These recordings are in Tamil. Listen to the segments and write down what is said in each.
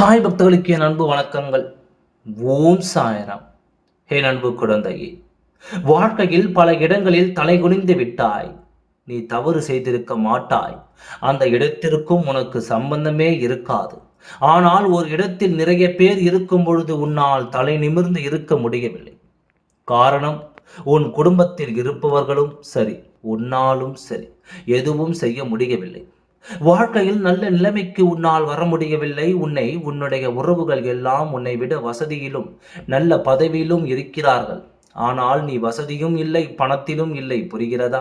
சாய் பக்தர்களுக்கு என் அன்பு வணக்கங்கள். ஓம் சாயராம். என் அன்பு குழந்தையே வாழ்க்கையில் பல இடங்களில் தலை குனிந்து விட்டாய். நீ தவறு செய்திருக்க மாட்டாய். அந்த இடத்திற்கும் உனக்கு சம்பந்தமே இருக்காது. ஆனால் ஒரு இடத்தில் நிறைய பேர் இருக்கும் பொழுது உன்னால் தலை நிமிர்ந்து இருக்க முடியவில்லை. காரணம் உன் குடும்பத்தில் இருப்பவர்களும் சரி உன்னாலும் சரி எதுவும் செய்ய முடியவில்லை. வாழ்க்கையில் நல்ல நிலைமைக்கு உன்னால் வர முடியவில்லை. உன்னை உன்னுடைய உறவுகள் எல்லாம் உன்னை விட வசதியிலும் நல்ல பதவியிலும் இருக்கிறார்கள். ஆனால் நீ வசதியும் இல்லை பணத்திலும் இல்லை புரிகிறதா?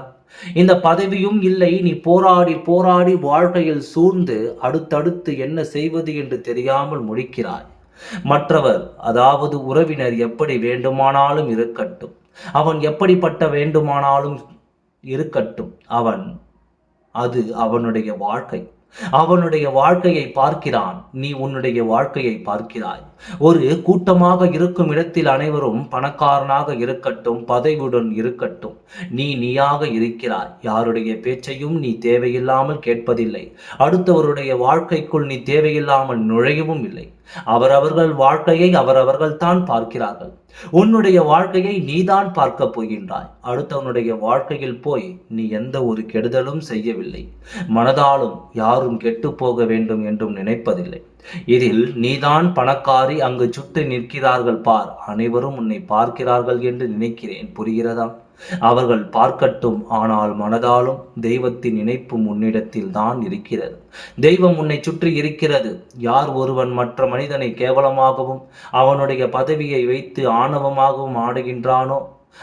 இந்த பதவியும் இல்லை. நீ போராடி போராடி வாழ்க்கையில் சூழ்ந்து அடுத்தடுத்து என்ன செய்வது என்று தெரியாமல் முழிக்கிறாய். மற்றவர் அதாவது உறவினர் எப்படி வேண்டுமானாலும் இருக்கட்டும். அவன் எப்படிப்பட்ட வேண்டுமானாலும் இருக்கட்டும். அவன் அது அவனுடைய வாழ்க்கை. அவனுடைய வாழ்க்கையை பார்க்கிறான். நீ உன்னுடைய வாழ்க்கையை பார்க்கிறாய். ஒரு கூட்டமாக இருக்கும் இடத்தில் அனைவரும் பணக்காரனாக இருக்கட்டும் பதவியுடன் இருக்கட்டும். நீ நீயாக இருக்கிறாய். யாருடைய பேச்சையும் நீ தேவையில்லாமல் கேட்பதில்லை. அடுத்தவருடைய வாழ்க்கைக்குள் நீ தேவையில்லாமல் நுழையவும் இல்லை. அவரவர்கள் வாழ்க்கையை அவரவர்கள் தான் பார்க்கிறார்கள். உன்னுடைய வாழ்க்கையை நீதான் பார்க்க போகின்றாய். அடுத்தவனுடைய வாழ்க்கையில் போய் நீ எந்த ஒரு கெடுதலும் செய்யவில்லை. மனதாலும் யாரும் கெட்டு போக வேண்டும் என்றும் நினைப்பதில்லை. இதில் நீதான் பணக்காரி அங்கு சுட்டு நிற்கிறார்கள் பார். அனைவரும் உன்னை பார்க்கிறார்கள் என்று நினைக்கிறேன். புரிகிறதா? அவர்கள் பார்க்கட்டும் ஆனால் மனதாலும் தெய்வத்தின் இணைப்பும் முன்னிடத்தில் தான் இருக்கிறது. தெய்வம் உன்னை சுற்றி இருக்கிறது. யார் ஒருவன் மற்ற மனிதனை கேவலமாகவும் அவனுடைய பதவியை வைத்து ஆணவமாகவும் ஆடுகின்றானோ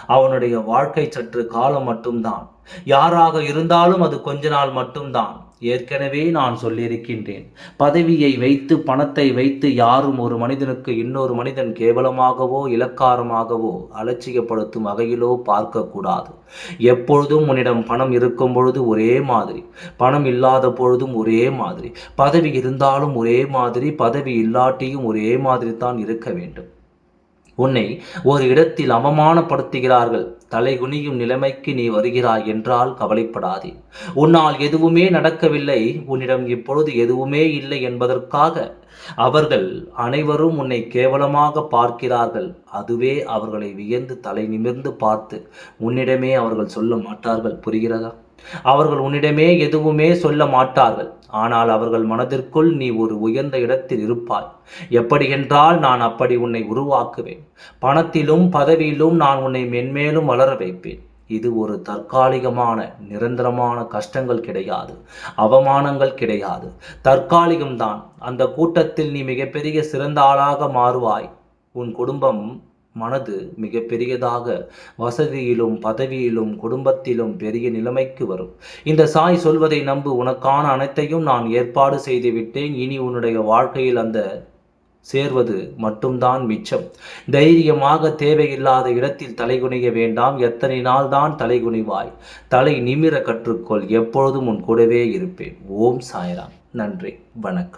அவனுடைய வாழ்க்கை சற்று காலம் மட்டும்தான். யாராக இருந்தாலும் அது கொஞ்ச நாள் மட்டும்தான். ஏற்கனவே நான் சொல்லியிருக்கின்றேன். பதவியை வைத்து பணத்தை வைத்து யாரும் ஒரு மனிதனுக்கு இன்னொரு மனிதன் கேவலமாகவோ இலக்காரமாகவோ அலட்சியப்படுத்தும் வகையிலோ பார்க்கக்கூடாது. எப்பொழுதும் உன்னிடம் பணம் இருக்கும் பொழுது ஒரே மாதிரி பணம் இல்லாத பொழுதும் ஒரே மாதிரி பதவி இருந்தாலும் ஒரே மாதிரி பதவி இல்லாட்டியும் ஒரே மாதிரி தான் இருக்க வேண்டும். உன்னை ஒரு இடத்தில் அவமானப்படுத்துகிறார்கள். தலைகுனியும் நிலைமைக்கு நீ வருகிறாய் என்றால் கவலைப்படாதே. உன்னால் எதுவுமே நடக்கவில்லை. உன்னிடம் இப்பொழுது எதுவுமே இல்லை என்பதற்காக அவர்கள் அனைவரும் உன்னை கேவலமாக பார்க்கிறார்கள். அதுவே அவர்களை வியந்து தலை நிமிர்ந்து பார்த்து உன்னிடமே அவர்கள் சொல்ல மாட்டார்கள். புரிகிறதா? அவர்கள் உன்னிடமே எதுவுமே சொல்ல மாட்டார்கள். ஆனால் அவர்கள் மனதிற்குள் நீ ஒரு உயர்ந்த இடத்தில் இருப்பாய். எப்படி என்றால் நான் அப்படி உன்னை உருவாக்குவேன். பணத்திலும் பதவியிலும் நான் உன்னை மென்மேலும் வளர வைப்பேன். இது ஒரு தற்காலிகமான நிரந்தரமான கஷ்டங்கள் கிடையாது. அவமானங்கள் கிடையாது. தற்காலிகம்தான் அந்த கூட்டத்தில் நீ மிகப்பெரிய சிறந்த ஆளாக மாறுவாய். உன் குடும்பம் மனது மிக பெரியதாக வசதியிலும் பதவியிலும் குடும்பத்திலும் பெரிய நிலைமைக்கு வரும். இந்த சாய் சொல்வதை நம்பு. உனக்கான அனைத்தையும் நான் ஏற்பாடு செய்து விட்டேன் இனி உன்னுடைய வாழ்க்கையில் அந்த சேர்வது மட்டும்தான் மிச்சம். தைரியமாக தேவையில்லாத இடத்தில் தலைகுனிய வேண்டாம். எத்தனை நாள் தான் தலைகுனிவாய்? தலை நிமிர கற்றுக்கொள். எப்பொழுதும் உன் கூடவே இருப்பேன். ஓம் சாய்ராம். நன்றி. வணக்கம்.